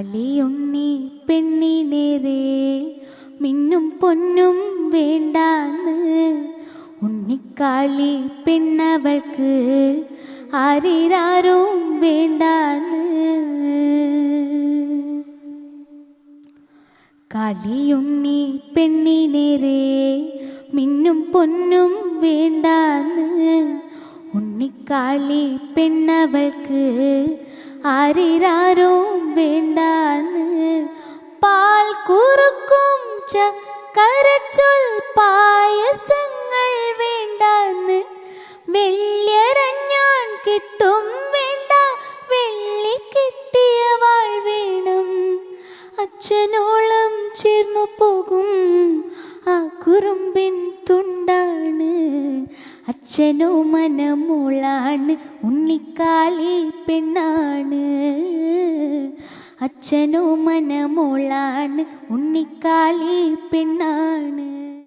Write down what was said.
കളിയുണ്ണി പെണ്ണിനേരെ മിന്നും പൊന്നും വേണ്ടാന്ന് ഉണ്ണിക്കാളി പെണ്ണവൾക്ക് ആരിരാരും വേണ്ടാന്ന് കളിയുണ്ണി പെണ്ണിനേരെ മിന്നും പൊന്നും വേണ്ടാന്ന് ഉണ്ണിക്കാളി പെണ്ണവൾക്ക് ആരിരാരും വേണ്ടാന്ന്. പാൽ കുറുക്കും ചക്കരച്ചൊൽ പായസങ്ങൾ വേണ്ടാന്ന്. വെള്ളിയരഞ്ഞാൻ കിട്ടും വേണ്ട വെള്ളി കിട്ടിയ വാൾ വേണം. അച്ഛനോളം ചേർന്നു പോകും ആ കുറുമ്പിൻ തുണ്ടാണ്. അച്ഛനോ മനമോളാണ് ഉണ്ണിക്കാളി പെണ്ണാണ്. അച്ഛനോ മനമോളാണ് ഉണ്ണിക്കാളി പെണ്ണാണ്.